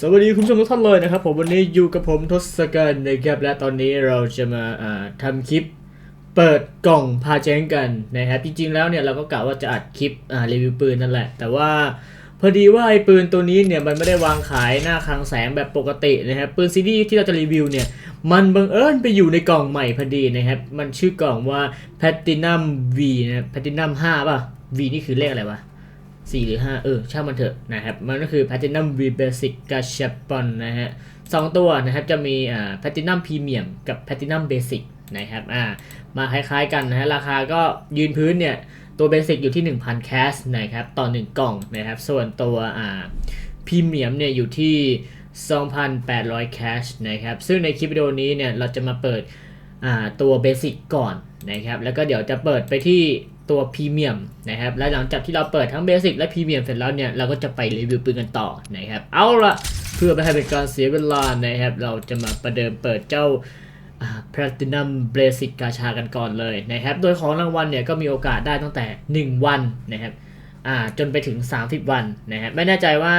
สวัสดีคุณผู้ชมทุกท่านเลยนะครับผมวันนี้อยู่กับผมทศกัณฐ์นะครับและตอนนี้เราจะมาอ่าทำคลิปเปิดกล่องพาแจ้งกันนะครับจริงๆแล้วเนี่ยเราก็กะว่าจะอัดคลิปรีวิวปืนนั่นแหละ แต่ว่าพอดีว่าไอ้ปืนตัวนี้เนี่ยมันไม่ได้วางขายหน้าคลังแสงแบบปกตินะครับปืนซีรีส์ที่เราจะรีวิวเนี่ยมันบังเอิญไปอยู่ในกล่องใหม่พอดีนะครับมันชื่อกล่องว่า Platinum V นะ Platinum 5ป่ะ V นี่คือเลขอะไรวะ สี่หรือห้าเออ ช่างมันเถอะนะครับ มันก็คือ Platinum V Basic g a c h a p o n นะฮะสองตัวนะครับจะมีอ่า Platinum Premium กับ Platinum Basic นะครับอ่ามาคล้ายๆกันนะฮะราคาก็ยืนพื้นเนี่ย ตัว Basic อยู่ที่ 1,000 cash นะครับ ต่อ 1 กล่องนะครับ ส่วนตัวอ่า Premium เนี่ยอยู่ที่ 2,800 cash นะครับ ซึ่งในคลิปวิดีโอนี้เนี่ยเราจะมาเปิดอ่าตัวเบสิกก่อนนะครับ แล้วก็เดี๋ยวจะเปิดไปที่ ตัวพรีเมียมนะครับ และหลังจากที่เราเปิดทั้งเบสิกและพรีเมียมเสร็จแล้วเนี่ย เราก็จะไปรีวิวปืนกันต่อนะครับ เอาละเพื่อไม่ให้เป็นการเสียเวลานะครับ เราจะมาประเดิมเปิดเจ้าแพลตินัมเบสิกกาชากันก่อนเลยนะครับ โดยของรางวัลเนี่ยก็มีโอกาสได้ตั้งแต่ 1 วันนะครับจนไปถึง 30 วันนะครับ ไม่แน่ใจว่า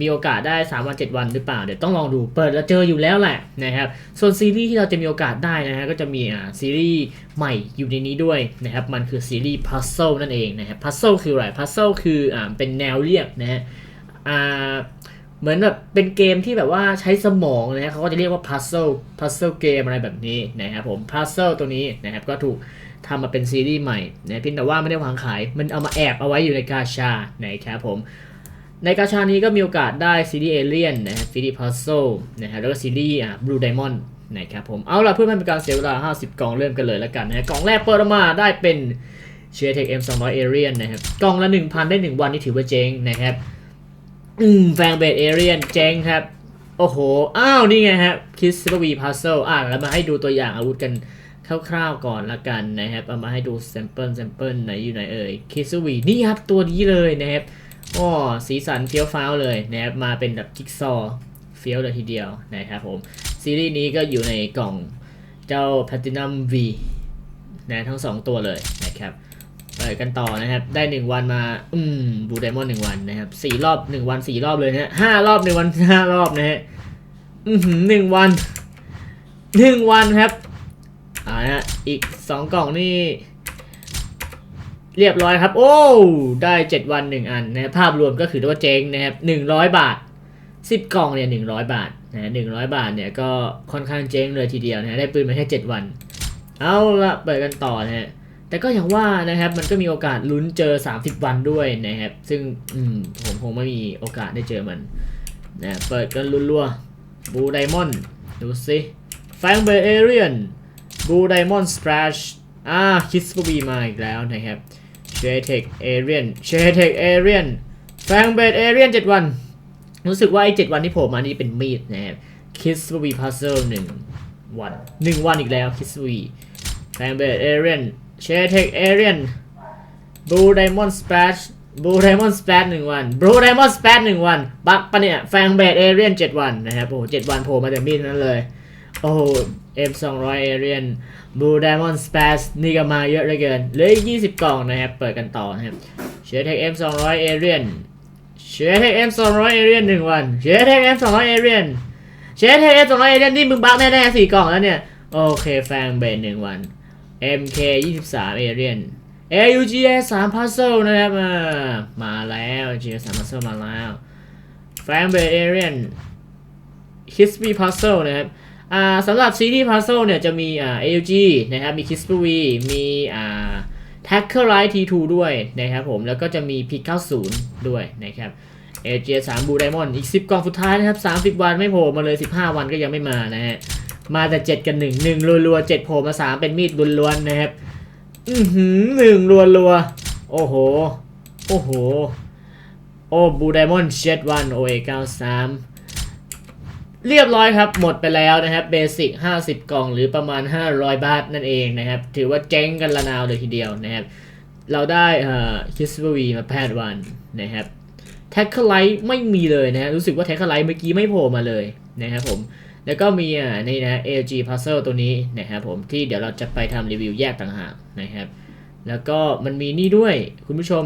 มีโอกาสได้3วัน7 วันหรือเปล่า เดี๋ยวต้องลองดูเปิดแล้วเจออยู่แล้วแหละนะครับส่วนซีรีส์ที่เราจะมีโอกาสได้นะฮะก็จะมีอ่าซีรีส์ใหม่อยู่ในนี้ด้วยนะครับมันคือซีรีส์ Puzzle นั่นเองนะครับ Puzzle คืออะไร Puzzle คืออ่าเป็นแนวเรียกนะฮะอ่าเหมือนแบบเป็นเกมที่แบบว่าใช้สมองนะฮะเขาก็จะเรียกว่า Puzzle Puzzle เกมอะไรแบบนี้นะครับผม Puzzle ตัวนี้นะครับก็ถูกทำมาเป็นซีรีส์ใหม่นะเพียงแต่ว่าไม่ได้วางขาย มันเอามาแอบเอาไว้อยู่ในกาชานะครับผม ในกาชานี้ก็มีโอกาสได้ซีรีส์เอเลียนนะครับซีรีส์พัซโซนะครับแล้วก็ซีรีส์อ่าบลูไดมอนด์นะครับผมเอาล่ะเพื่อไม่เป็นการเสียเวลา 50กล่องเริ่มกันเลยแล้วกันนะฮะกล่องแรกเปิดออกมาได้เป็นเชียร์เทคเอ็มสองร้อยเอเรียนนะครับกล่องละ 1,000 ได้ 1 วันนี่ถือว่าเจ๊งนะครับอืมแฟงเบดเอเรียนเจ๊งครับ โอ้โห อ้าว นี่ไงฮะคิสซูวีพัซเซิลอะแล้วมาให้ดูตัวอย่างอาวุธกันคร่าวๆก่อนละกันนะครับเอามาให้ดูแซมเปิลแซมเปิลไหนอยู่ไหนเอ่ยคิสซูวีนี่ครับตัวนี้เลยนะครับ อ๋อสีสันเฟี้ยวฟ้าวเลยนะครับมาเป็นแบบจิ๊กซอว์เฟี้ยวเลยทีเดียวนะครับผม ซีรีส์นี้ก็อยู่ในกล่องเจ้า Platinum V นะทั้ง 2 ตัวเลยนะครับไปกันต่อนะครับ ได้ 1 วันมา อืมบูไดมอนด์หนึ่งวันนะครับสี่รอบ 1 วัน 4 รอบเลยนะฮะห้ารอบ 1 วัน 5 รอบนะฮะอือหือหนึ่งวัน 1 วันครับอ่านะอีก 2 กล่องนี่ เรียบร้อยครับ โอ้ได้ 7 วัน 1 อันนะภาพรวมก็คือว่าเจ๊งนะครับ100 บาท 10 กล่องเนี่ย100 บาทนะ100 บาทเนี่ยก็ค่อนข้างเจ๊งเลยทีเดียวนะได้ปืนมาแค่7วัน เอาละเปิดกันต่อนะฮะแต่ก็อย่างว่านะครับมันก็มีโอกาสลุ้นเจอ 30 วันด้วยนะครับ ซึ่งมผมคงไม่มีโอกาสได้เจอมันนะเปิดกันรัวๆบูไดมอนด์ดูสิแฟงเบเอเรียนบูไดมอนด์สเปรชอ่าคิสบีมาอีกแล้วนะครับ เชเ JTEC Alien JTEC Alien แฟงเบดยนเจ็ดวัน รู้สึกว่าไอ้เจ็ดวันที่ผมมานี่เป็นมีดนะครับคิสสวี Kiss ซิลหนึ่งวันหนึ่งวันอีกแล้วคิสวีแฟงเบด Alien JTEC Alien Blue Diamond อนสเปชบลูไดมอนด์สเปชหนึ่งวันบลูไดมอนด์สเปชหนึ่งวัน บักปะเนี่ย แฟงเบดเอเรียนเจ็ดวันนะครับ โอ้เจ็ดวันโผล่มาแต่มีดนั้นเลย โอ้ F200 Alien Blue Diamond Space นี่ก็มาเยอะเหลือเกินเลยออีก20 กล่องนะครับ เปิดกันต่อนะครับเชียร์เทค F200 Alien เชียร์เทค F200 Alien หนึ่งวันเชียร์เทค F200 Alien เชียร์เทค F200 Alien นี่มึงบ้าแน่ๆสี่กล่องแล้วเนี่ย โอเคแฟงเบนหนึ่งวัน MK 23 Alien AUG 3 Puzzle นะครับมาแล้ว G 3 Puzzle มาแล้วแฟงเบน Alien Crispy Puzzle นะครับ สำหรับซีรีส์ Puzzle เนี่ยจะมีอ่า AUG นะครับ มี k i s p e r y มีอ่า Tackle Light T2 ด้วยนะครับผม แล้วก็จะมี p 90 ด้วยนะครับ AJ 3 Blue Diamond อีก 10 กล่องสุดท้ายนะครับ 30 วันไม่โผล่มาเลย 15 วันก็ยังไม่มานะฮะ มาแต่ 7 กัน1 1รัวๆ7โผล่มา 3 เป็นมีดล้วนๆนะครับ อือหือหนึ่งรัวๆ โอ้โห โอ้โห โอ้บูไดมอนด์เจ็ดวันโอเอเก้าสาม เรียบร้อยครับ หมดไปแล้วนะครับเบสิก50 กล่องหรือประมาณ 500 บาทนั่นเองนะครับ ถือว่าเจ๊งกันละนาวเลยทีเดียวนะครับ เราได้เอ่อคิสบวีมาแพทย์วันนะครับแท็กเกอร์ไลท์ไม่มีเลยนะฮะรู้สึกว่าแท็กเกอร์ไลท์เมื่อกี้ไม่โผล่มาเลยนะครับผม แล้วก็มีอ่านี่นะ AG Puzzle ตัวนี้นะครับผมที่เดี๋ยวเราจะไปทำรีวิวแยกต่างหากนะครับ แล้วก็มันมีนี่ด้วยคุณผู้ชม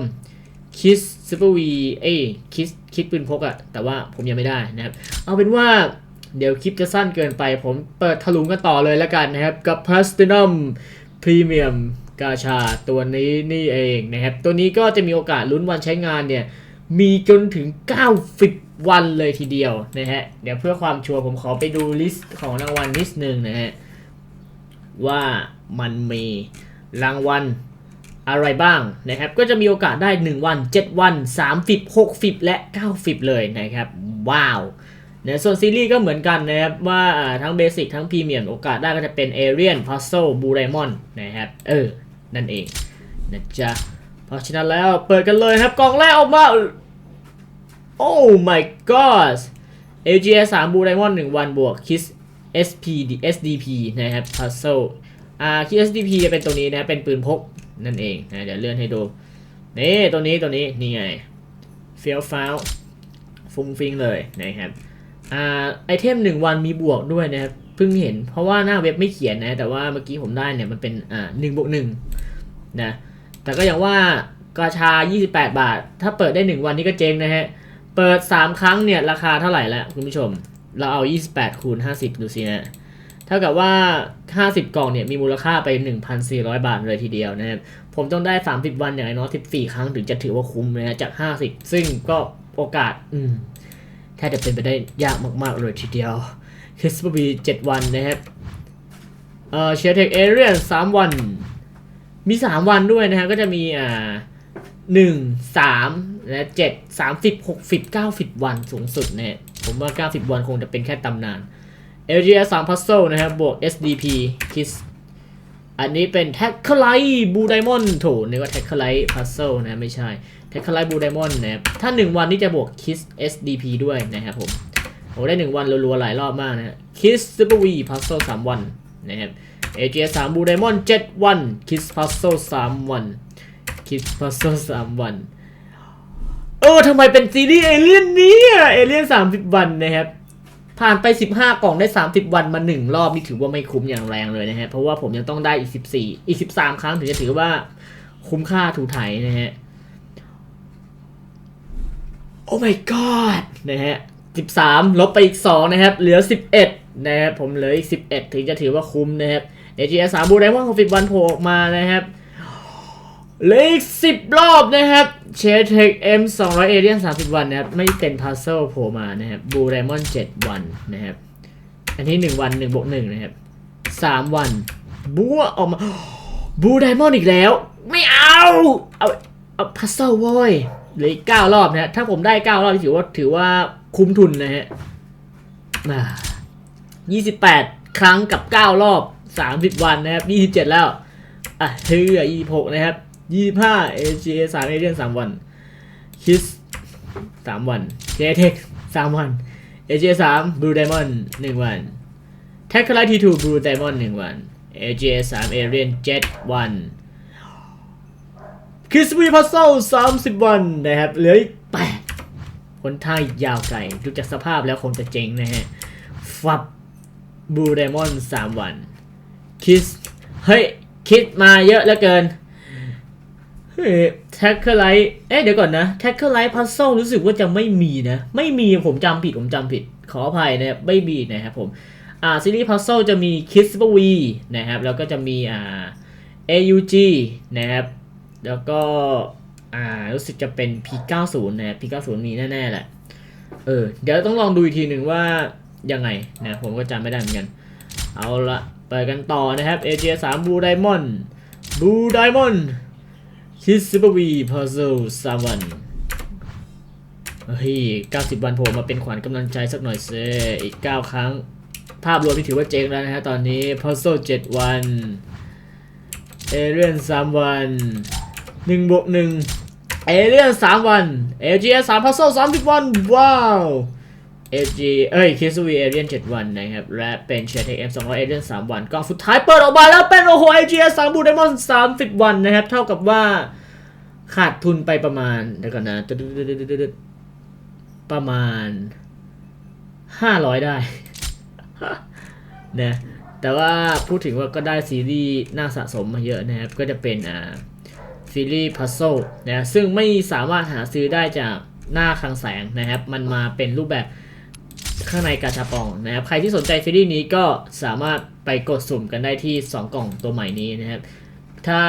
คิสซูเปอร์วีเอ้คิสคิดปืนพกอะแต่ว่าผมยังไม่ได้นะครับ เอาเป็นว่า เดี๋ยวคลิปจะสั้นเกินไป ผมเปิดถลุงกันต่อเลยแล้วกันนะครับ กับ Platinum Premium กาชาตัวนี้นี่เองนะครับ ตัวนี้ก็จะมีโอกาสลุ้นวันใช้งานเนี่ย มีจนถึง 90 วันเลยทีเดียวนะฮะ เดี๋ยวเพื่อความชัวร์ผมขอไปดูลิสต์ของรางวัลนิดนึงนะฮะ ว่ามันมีรางวัลอะไรบ้างนะครับ ก็จะมีโอกาสได้ 1 วัน 7 วัน 30 60 และ 90 เลยนะครับ ว้าว นะส่วนซีรีส์ก็เหมือนกันนะครับ ว่าทั้งเบสิกทั้งพรีเมียมโอกาสได้ก็จะเป็นเอเรียนพัซโซบูไดมอนนะครับ เออ นั่นเองนะจ๊ะเพราะฉะนั้นแล้วเปิดกันเลยครับกล่องแรกออกมา โอ้ my god LGS 3 Blue Diamond 1วันบวก Kiss SP SDP นะครับ Puzzle อ่า Kiss SDP จะเป็นตัวนี้นะเป็นปืนพกนั่นเองนะเดี๋ยวเลื่อนให้ดูนี่ตัวนี้ตัวนี้นี่ไง f e e l f o u l ฟุ้งฟิงเลยนะครับ อ่าไอเทม1วันมีบวกด้วยนะครับเพิ่งเห็น เพราะว่าหน้าเว็บไม่เขียนนะแต่ว่าเมื่อกี้ผมได้เนี่ยมันเป็นอ่า1บวก1นะแต่ก็อย่างว่ากาชา 28 บาท ถ้าเปิดได้ 1 วันนี้ก็เจ๊งนะฮะ เปิด 3 ครั้งเนี่ย ราคาเท่าไหร่แล้วคุณผู้ชม เราเอา 28 คูณ 50 ดูสินะ เท่ากับว่า 50 กล่องเนี่ย มีมูลค่าไป 1,400 บาทเลยทีเดียวนะครับ ผมต้องได้ 30 วันอย่างน้อย14 ครั้งถึงจะถือว่าคุ้มนะฮะจาก 50 ซึ่งก็โอกาส อืม แทบจะเป็นไปได้ยากมาก ๆ เลยทีเดียวคริสปบี7วันนะครับเอ่อเชียร์เทคเอเรียน3วัน มี3วันด้วยนะฮะก็จะมีอ่าหนึ่งสามและเจ็ดสามสิบหกสิบเก้าสิบวันสูงสุดเนี่ยผมว่า90วันคงจะเป็นแค่ตำนาน LGS 3 Puzzle นะครับบวก SDP Kiss อันนี้เป็น t a c k l i t e Blue Diamond โถนึกว่า t a c k l i t e Puzzle นะไม่ใช่ t a c k l i t e Blue Diamond นะครับถ้า 1 วันนี้จะบวก Kiss SDP ด้วยนะครับผมโอ้ได้ 1 วันรัวๆหลายรอบมากนะ Kiss Super V Puzzle 3วันนะครับ AGS 3 Blue Diamond 7วัน Kiss Puzzle 3วัน Kiss Puzzle 3วันเออทำไมเป็นซีรีส์เอเลี่ยนนี่ยเอเลี่ยน30วันนะครับผ่านไป 15 กล่องได้ 30 วันมา1รอบนี่ถือว่าไม่คุ้มอย่างแรงเลยนะฮะ เพราะว่าผมยังต้องได้อีก 14 อีก 13 ครั้งถึงจะถือว่าคุ้มค่าถูไถนะฮะ โอ้ my god นะฮะ13 ลบไปอีก 2 นะครับ เหลือ 11 นะครับ ผมเหลืออีก 11 ถึงจะถือว่าคุ้มนะครับ AGS 3บูไดมอน60วันโผล่ออกมานะครับเหลืออีก 10 รอบนะครับเชเทค M 200 a l i e n 30วันนะครับ ไม่เป็นพัซเซลโผล่มานะครับบูไดมอน7วันนะครับ อันที่1วัน1บวก1นะครับ3วันบัวออกมาบูไดมอนอีกแล้ว ไม่เอา เอาเอาพัซเซลโว้ย เหลือเก้ารอบนะฮะถ้าผมได้เก้ารอบถือว่าถือว่าคุ้มทุนนะฮะยี่สิบแปดครั้งกับเก้ารอบสามสิบวันนะครับยี่สิบเจ็ดแล้วอะเทือยี่หกนะครับยี่สิบห้าเอเจสามเอเดียนสามวันคิสสามวันเจเท็กสามวันเอเจสามบลูไดมอนด์หนึ่งวันแท็กไลทีทูบลูไดมอนด์หนึ่งวันเอเจสามเอเรียนเจ็ดวัน Kiss V Puzzle 30วันนะครับเหลืออีก8คนท่ายยาวไกลดูจากสภาพแล้วคงจะเจ๊งนะฮะ ฟับ Blue Diamond 3วัน คิส เฮ้ย คิดมาเยอะเหลือเกิน เฮ้ยแท็กเกอร์ไลท์เอ๊ะเดี๋ยวก่อนนะแท็กเกอร์ไลท์พัซเซิลรู้สึกว่าจะไม่มีนะ ไม่มีผมจำผิดผมจำผิด ขออภัยนะครับไม่มีนะครับผม อ่าซีรีส์พัซเซิลจะมีคิสปวีนะครับ แล้วก็จะมีอ่า AUG นะครับ แล้วก็อ่ารู้สึกจะเป็น P90 นะ P90 มีแน่ๆแหละ เออ เดี๋ยวต้องลองดูอีกทีหนึ่งว่ายังไงนะผมก็จำไม่ได้เหมือนกัน เอาละไปกันต่อนะครับ AJ 3 Blue Diamond Blue Diamond Kiss Super V Puzzle 3วันเฮ้ย90 วันโผล่มาเป็นขวัญกำลังใจสักหน่อยเซอีก 9 ครั้ง ภาพรวมที่ถือว่าเจ๊งแล้วนะฮะตอนนี้ Puzzle 7วัน Alien 3วัน 1บวก1 Alien 3วัน LGS 3 Puzzle 30วัน ว้าว LG เอ้ย KSV Alien 7วันนะครับ และเป็น s h a r e t e c h M 200 Alien 3วันกล่องสุดท้ายเปิดออกมาแล้วเป็นโอ้โห LGS 3 Blue Diamond 30วันนะครับ เท่ากับว่าขาดทุนไปประมาณเดี๋ยวก่อนนะประมาณ500ได้นะแต่ว่าพูดถึงว่าก็ได้ซีรีส์น่าสะสมมาเยอะนะครับ ก็จะเป็นอ่า ซีรีส์พัซโซนะซึ่งไม่สามารถหาซื้อได้จากหน้าคลังแสงนะครับ มันมาเป็นรูปแบบข้างในกาชาปองนะครับ ใครที่สนใจซีรีส์นี้ก็สามารถไปกดสุ่มกันได้ที่ 2 กล่องตัวใหม่นี้นะครับ ถ้า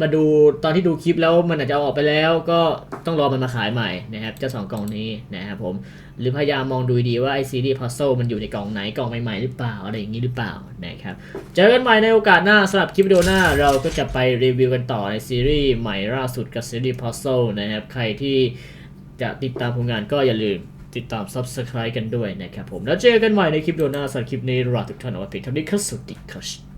มาดูตอนที่ดูคลิปแล้วมันอาจจะเอาออกไปแล้วก็ต้องรอมันมาขายใหม่นะครับเจ้าสองกล่องนี้นะครับผมหรือพยายามมองดูดีว่าไอซีรีพัซ z ซมันอยู่ในกล่องไหนกล่องใหม่ๆหรือเปล่าอะไรอย่างนี้หรือเปล่านะครับเจอกันใหม่ในโอกาสหน้าสำหรับคลิปวิดีโอหน้าเราก็จะไปรีวิวกันต่อในซีรีส์ใหม่ล่าสุดกับซีรีส์พัซ z ซนะครับใครที่จะติดตามผลงานก็อย่าลืมติดตาม Subscribe กันด้วยนะครับผมแล้วเจอกันใหม่ในคลิปวิดีโอหน้าสำหรับคลิปนี้ลาทุกท่านเอาไว้เพียงเท่านี้ครับสวัสดีครับ